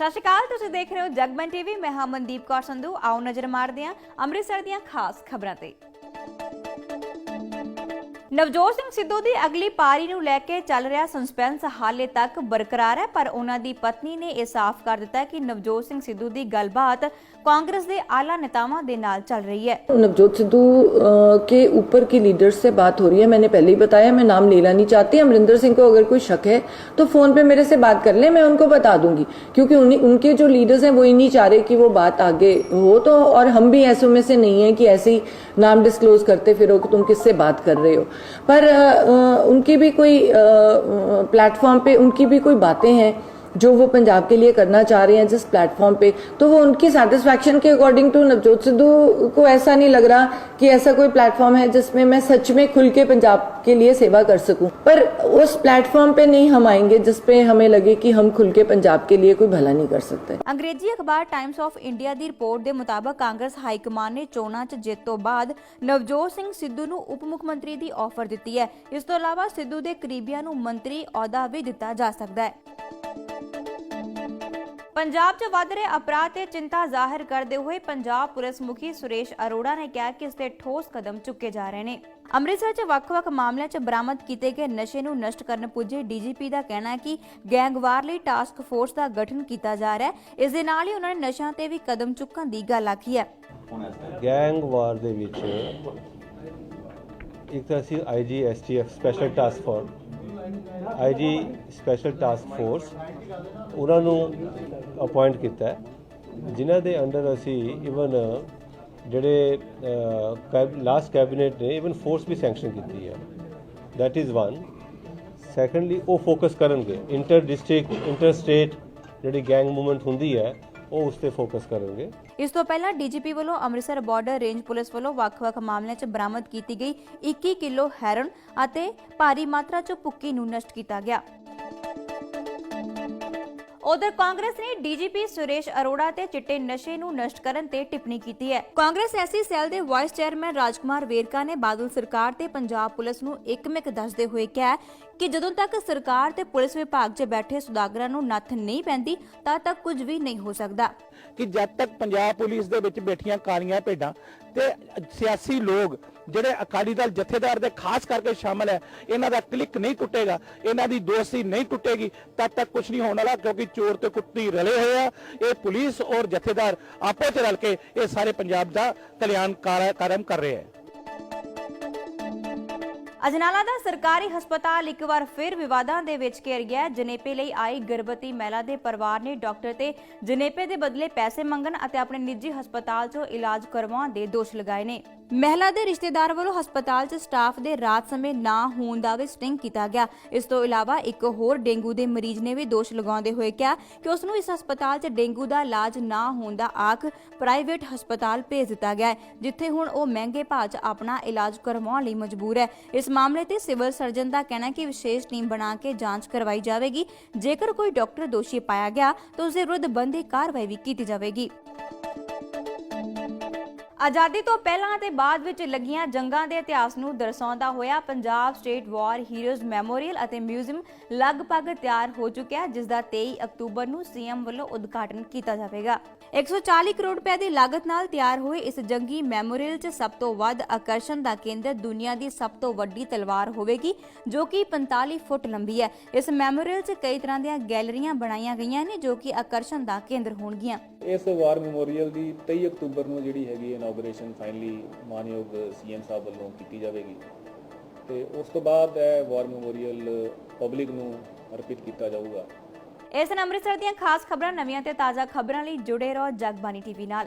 ਸਤਿ ਸ਼੍ਰੀ ਅਕਾਲ, ਤੁਸੀਂ ਦੇਖ ਰਹੇ ਹੋ ਜਗਮਨ ਟੀਵੀ ਮੈਂ ਹਾਂ ਮਨਦੀਪ ਕੌਰ ਸੰਧੂ। ਆਓ ਨਜ਼ਰ ਮਾਰਦੇ ਹਾਂ ਅੰਮ੍ਰਿਤਸਰ ਦੀਆਂ ਖਾਸ ਖਬਰਾਂ ਤੇ। ਨਵਜੋਤ ਸਿੰਘ ਸਿੱਧੂ ਦੀ ਅਗਲੀ ਪਾਰੀ ਨੂੰ ਲੈ ਕੇ ਚੱਲ ਰਿਹਾ ਸਸਪੈਂਸ ਹਾਲੇ ਤੱਕ ਬਰਕਰਾਰ ਹੈ ਪਰ ਉਹਨਾਂ ਦੀ ਪਤਨੀ ਨੇ ਇਹ ਸਾਫ਼ ਕਰ ਦਿੱਤਾ ਹੈ ਕਿ ਨਵਜੋਤ ਸਿੰਘ ਸਿੱਧੂ ਦੀ ਗੱਲਬਾਤ ਕਾਂਗਰਸ ਦੇ ਆਲਾ नेताओं ਦੇ ਨਾਲ ਚੱਲ ਰਹੀ ਹੈ नवजोत सिद्धू अ, के ऊपर की लीडर्स से बात हो रही है मैंने पहले ही बताया मैं नाम लेना नहीं चाहती अमरिंदर सिंह को अगर कोई शक है तो फोन पे मेरे से बात कर ले मैं उनको बता दूंगी क्योंकि उन्हीं उनके जो लीडर्स हैं वो ही नहीं चाह रहे कि वो बात आगे हो तो और हम भी ऐसों में से नहीं है कि ऐसे ही नाम डिस्क्लोज करते फिरो कि तुम किससे बात कर रहे हो पर अ, अ, उनकी भी कोई प्लेटफॉर्म पे उनकी भी कोई बातें हैं जो वो पंजाब के लिए करना चाह रहे हैं जिस प्लेटफॉर्म पे तो वो उनकी सेटिस्फैक्शन के अकॉर्डिंग टू नवजोत सिद्धू को ऐसा नहीं लग रहा कि ऐसा कोई प्लेटफॉर्म है जिसमें मैं सच में खुल के पंजाब के लिए सेवा कर सकूं पर उस प्लेटफॉर्म पे नहीं हम आएंगे जिस पे हमें लगे कि हम खुल के पंजाब के लिए कोई भला नहीं कर सकते ਅੰਗਰੇਜ਼ੀ ਅਖਬਾਰ ਟਾਈਮਸ ਆਫ ਇੰਡੀਆ ਦੀ ਰਿਪੋਰਟ ਦੇ ਮੁਤਾਬਕ ਕਾਂਗਰਸ ਹਾਈ ਕਮਾਨ ਨੇ ਚੋਣਾਂ 'ਚ ਜਿੱਤ ਤੋਂ ਬਾਅਦ ਨਵਜੋਤ ਸਿੰਘ ਸਿੱਧੂ ਨੂੰ ਉਪ ਮੁੱਖ ਮੰਤਰੀ ਦੀ ਆਫਰ ਦਿੱਤੀ ਹੈ ਇਸ ਤੋਂ ਇਲਾਵਾ ਸਿੱਧੂ ਦੇ ਕਰੀਬੀਆਂ ਨੂੰ ਮੰਤਰੀ ਅਹੁਦਾ ਵੀ ਦਿੱਤਾ ਜਾ ਸਕਦਾ ਹੈ ਪੰਜਾਬ 'ਚ ਵੱਧ ਰਹੇ ਅਪਰਾਧ ਤੇ ਚਿੰਤਾ ਜ਼ਾਹਿਰ ਕਰਦੇ ਹੋਏ ਪੰਜਾਬ ਪੁਲਿਸ ਮੁਖੀ ਸੁਰੇਸ਼ ਅਰੋੜਾ ਨੇ ਕਿਹਾ ਕਿ ਇਸ ਤੇ ਠੋਸ ਕਦਮ ਚੁੱਕੇ ਜਾ ਰਹੇ ਨੇ। ਅੰਮ੍ਰਿਤਸਰ 'ਚ ਵੱਖ-ਵੱਖ ਮਾਮਲਿਆਂ 'ਚ ਬਰਾਮਦ ਕੀਤੇ ਗਏ ਨਸ਼ੇ ਨੂੰ ਨਸ਼ਟ ਕਰਨ ਪੁੱਜੇ ਡੀਜੀਪੀ ਦਾ ਕਹਿਣਾ ਹੈ ਕਿ ਗੈਂਗਵਾਰ ਲਈ ਟਾਸਕ ਫੋਰਸ ਦਾ ਗਠਨ ਕੀਤਾ ਜਾ ਰਿਹਾ ਹੈ। ਇਸ ਦੇ ਨਾਲ ਹੀ ਉਹਨਾਂ ਨੇ ਨਸ਼ਿਆਂ ਤੇ ਵੀ ਕਦਮ ਚੁੱਕਣ ਦੀ ਗੱਲ ਆਖੀ ਹੈ। ਗੈਂਗਵਾਰ ਦੇ ਵਿੱਚ ਇੱਕ ਤਾਂ ਅਸੀਂ IG STF special task force IG special task force ਉਹਨਾਂ ਨੂੰ ਅਪਾਇੰਟ ਕੀਤਾ ਜਿਨ੍ਹਾਂ ਦੇ ਅੰਡਰ ਅਸੀਂ ਇਵਨ ਜਿਹੜੇ ਲਾਸਟ ਕੈਬਨਿਟ ਨੇ ਇਵਨ ਫੋਰਸ ਵੀ ਸੈਂਕਸ਼ਨ ਕੀਤੀ ਹੈ। ਦੈਟ ਇਜ਼ ਵਨ ਸੈਕੰਡਲੀ ਉਹ ਫੋਕਸ ਕਰਨਗੇ। ਇੰਟਰ ਡਿਸਟ੍ਰਿਕਟ ਇੰਟਰ ਸਟੇਟ ਜਿਹੜੀ ਗੈਂਗ ਮੂਵਮੈਂਟ ਹੁੰਦੀ ਹੈ, ਉਹ ਉਸ ਤੇ ਫੋਕਸ ਕਰਨਗੇ। ਇਸ ਤੋਂ ਪਹਿਲਾਂ ਡੀਜੀਪੀ ਵੱਲੋਂ ਅੰਮ੍ਰਿਤਸਰ ਬਾਰਡਰ ਰੇਂਜ ਪੁਲਿਸ ਵੱਲੋਂ ਵੱਖ-ਵੱਖ ਮਾਮਲਿਆਂ 'ਚ ਬਰਾਮਦ ਕੀਤੀ ਗਈ। 21 ਕਿਲੋ ਹੈਰਨ ਅਤੇ ਭਾਰੀ ਮਾਤਰਾ 'ਚ ਭੁੱਕੀ ਨੂੰ ਨਸ਼ਟ ਕੀਤਾ ਗਿਆ। ਉਧਰ ਕਾਂਗਰਸ ਨੇ ਡੀਜੀਪੀ ਸੁਰੇਸ਼ ਅਰੋੜਾ ਤੇ ਚਿੱਟੇ ਨਸ਼ੇ ਨੂੰ ਨਸ਼ਟ ਕਰਨ ਤੇ ਟਿੱਪਣੀ ਕੀਤੀ ਹੈ। ਕਾਂਗਰਸ ਐਸੀ ਸੈੱਲ ਦੇ ਵਾਈਸ ਚੇਅਰਮੈਨ ਰਾਜਕੁਮਾਰ ਵੇਰਕਾ ਨੇ ਬਾਦਲ ਸਰਕਾਰ ਤੇ ਪੰਜਾਬ ਪੁਲਿਸ ਨੂੰ ਇੱਕਮਿਕ ਦੱਸਦੇ ਹੋਏ ਕਿਹਾ ਕਿ ਜਦੋਂ ਤੱਕ ਸਰਕਾਰ ਤੇ ਪੁਲਿਸ ਵਿਭਾਗ 'ਚ ਬੈਠੇ ਸੁਦਾਗਰਾਂ ਨੂੰ ਨੱਥ ਨਹੀਂ ਪੈਂਦੀ ਤਦ ਤੱਕ ਕੁਝ ਵੀ ਨਹੀਂ ਹੋ ਸਕਦਾ। ਕਿ ਜਦ ਤੱਕ ਪੰਜਾਬ ਪੁਲਿਸ ਦੇ ਵਿੱਚ ਬੈਠੀਆਂ ਕਾਲੀਆਂ ਭੇਡਾਂ ਤੇ ਸਿਆਸੀ ਲੋਕ ਜਿਹੜੇ ਅਕਾਲੀ ਦਲ ਜਥੇਦਾਰ ਦੇ ਖਾਸ ਕਰਕੇ ਸ਼ਾਮਲ ਹੈ, ਇਹਨਾਂ ਦਾ ਕਲਿੱਕ ਨਹੀਂ ਟੁੱਟੇਗਾ, ਇਹਨਾਂ ਦੀ ਦੋਸਤੀ ਨਹੀਂ ਟੁੱਟੇਗੀ, ਤਦ ਤੱਕ ਕੁਝ ਨਹੀਂ ਹੋਣ ਵਾਲਾ ਕਿਉਂਕਿ ਚੋਰ ਤੇ ਕੁੱਤੀ ਰਲੇ ਹੋਏ ਆ। ਇਹ ਪੁਲਿਸ ਔਰ ਜਥੇਦਾਰ ਆਪੋ ਚ ਰਲ ਕੇ ਇਹ ਸਾਰੇ ਪੰਜਾਬ ਦਾ ਕਲਿਆਣ ਕਾਰ- ਕਾਰਜ ਕਰ ਰਹੇ ਹੈ। ਅਜਨਾਲਾ ਦਾ ਸਰਕਾਰੀ ਹਸਪਤਾਲ ਇੱਕ ਵਾਰ ਫਿਰ ਵਿਵਾਦਾਂ ਦੇ ਵਿੱਚ ਘਿਰ ਗਿਆ ਜਨੇਪੇ ਲਈ ਆਈ ਗਰਭਵਤੀ ਮਹਿਲਾ ਦੇ ਪਰਿਵਾਰ ਨੇ ਡਾਕਟਰ ਤੇ ਜਨੇਪੇ ਦੇ ਬਦਲੇ ਪੈਸੇ ਮੰਗਣ ਅਤੇ ਆਪਣੇ ਨਿੱਜੀ ਹਸਪਤਾਲ 'ਚੋਂ ਇਲਾਜ ਕਰਵਾਉਣ ਦੇ ਦੋਸ਼ ਲਗਾਏ ਨੇ। ਮਹਿਲਾ ਦੇ ਰਿਸ਼ਤੇਦਾਰ ਵੱਲੋਂ ਹਸਪਤਾਲ 'ਚ ਸਟਾਫ ਦੇ ਰਾਤ ਸਮੇਂ ਨਾ ਹੋਣ ਦਾ ਵੀ ਸਟਿੰਗ ਕੀਤਾ ਗਿਆ। ਇਸ ਤੋਂ ਇਲਾਵਾ ਇੱਕ ਹੋਰ ਡੇਂਗੂ ਦੇ ਮਰੀਜ਼ ਨੇ ਵੀ ਦੋਸ਼ ਲਗਾਉਂਦੇ ਹੋਏ ਕਿਹਾ ਕਿ ਉਸ ਨੂੰ ਇਸ ਹਸਪਤਾਲ 'ਚ ਡੇਂਗੂ ਦਾ ਇਲਾਜ ਨਾ ਹੋਣ ਦਾ ਆਖ ਪ੍ਰਾਈਵੇਟ ਹਸਪਤਾਲ ਭੇਜ ਦਿੱਤਾ ਗਿਆ ਹੈ, ਜਿੱਥੇ ਹੁਣ ਉਹ ਮਹਿੰਗੇ ਭਾਅ 'ਚ ਆਪਣਾ ਇਲਾਜ ਕਰਵਾਉਣ ਲਈ ਮਜਬੂਰ ਹੈ। ਇਸ ਮਾਮਲੇ ਤੇ ਸਿਵਲ ਸਰਜਨ ਦਾ ਕਹਿਣਾ ਕਿ ਵਿਸ਼ੇਸ਼ ਟੀਮ ਬਣਾ ਕੇ ਜਾਂਚ ਕਰਵਾਈ ਜਾਵੇਗੀ। ਜੇਕਰ ਕੋਈ ਡਾਕਟਰ ਦੋਸ਼ੀ ਪਾਇਆ ਗਿਆ ਤਾਂ ਉਸ ਦੇ ਵਿਰੁੱਧ ਬੰਦੀ ਕਾਰਵਾਈ ਵੀ ਕੀਤੀ ਜਾਵੇਗੀ। ਆਜ਼ਾਦੀ ਤੋਂ ਪਹਿਲਾਂ ਅਤੇ ਬਾਅਦ ਵਿੱਚ ਲੱਗੀਆਂ ਜੰਗਾਂ ਦੇ ਇਤਿਹਾਸ ਨੂੰ ਦਰਸਾਉਂਦਾ ਹੋਇਆ Punjab state war heroes memorial ਅਤੇ ਮਿਊਜ਼ੀਅਮ ਲਗਭਗ ਤਿਆਰ ਹੋ ਚੁੱਕਿਆ ਹੈ, ਜਿਸ ਦਾ 23 ਅਕਤੂਬਰ ਨੂੰ ਸੀਐਮ ਵੱਲੋਂ ਉਦਘਾਟਨ ਕੀਤਾ ਜਾਵੇਗਾ। 140 ਕਰੋੜ ਰੁਪਏ ਦੀ ਲਾਗਤ ਨਾਲ ਤਿਆਰ ਹੋਏ ਇਸ ਜੰਗੀ ਮੈਮੋਰੀਅਲ 'ਚ ਸਭ ਤੋਂ ਵੱਧ ਆਕਰਸ਼ਣ ਦਾ ਕੇਂਦਰ ਦੁਨੀਆ ਦੀ ਸਭ ਤੋਂ ਵੱਡੀ ਤਲਵਾਰ ਹੋਵੇਗੀ, ਜੋ ਕਿ 45 ਫੁੱਟ ਲੰਬੀ ਹੈ। ਇਸ ਮੈਮੋਰੀਅਲ 'ਚ ਕਈ ਤਰ੍ਹਾਂ ਦੀਆਂ ਗੈਲਰੀਆਂ ਬਣਾਈਆਂ ਗਈਆਂ ਨੇ, ਜੋ ਕਿ ਆਕਰਸ਼ਣ ਦਾ ਕੇਂਦਰ ਹੋਣਗੀਆਂ। ਇਸ ਵਾਰ ਮੈਮੋਰੀਅਲ ਦੀ 23 ਅਕਤੂਬਰ ਨੂੰ ਜਿਹੜੀ ਹੈਗੀ ਇਨੋਗ੍ਰੇਸ਼ਨ ਫਾਈਨਲੀ ਮਾਨਯੋਗ ਸੀਐਮ ਸਾਹਿਬ ਵੱਲੋਂ ਕੀਤੀ ਜਾਵੇਗੀ। ਤੇ ਉਸ ਤੋਂ ਬਾਅਦ ਇਹ ਵਾਰ ਮੈਮੋਰੀਅਲ ਪਬਲਿਕ ਨੂੰ ਅਰਪਿਤ ਕੀਤਾ ਜਾਊਗਾ। ਇਸ ਅੰਮ੍ਰਿਤਸਰ ਦੀਆਂ ਖਾਸ ਖਬਰਾਂ ਨਵੀਆਂ ਤੇ ਤਾਜ਼ਾ ਖਬਰਾਂ ਲਈ ਜੁੜੇ ਰਹੋ ਜਗਬਾਨੀ ਟੀਵੀ ਨਾਲ।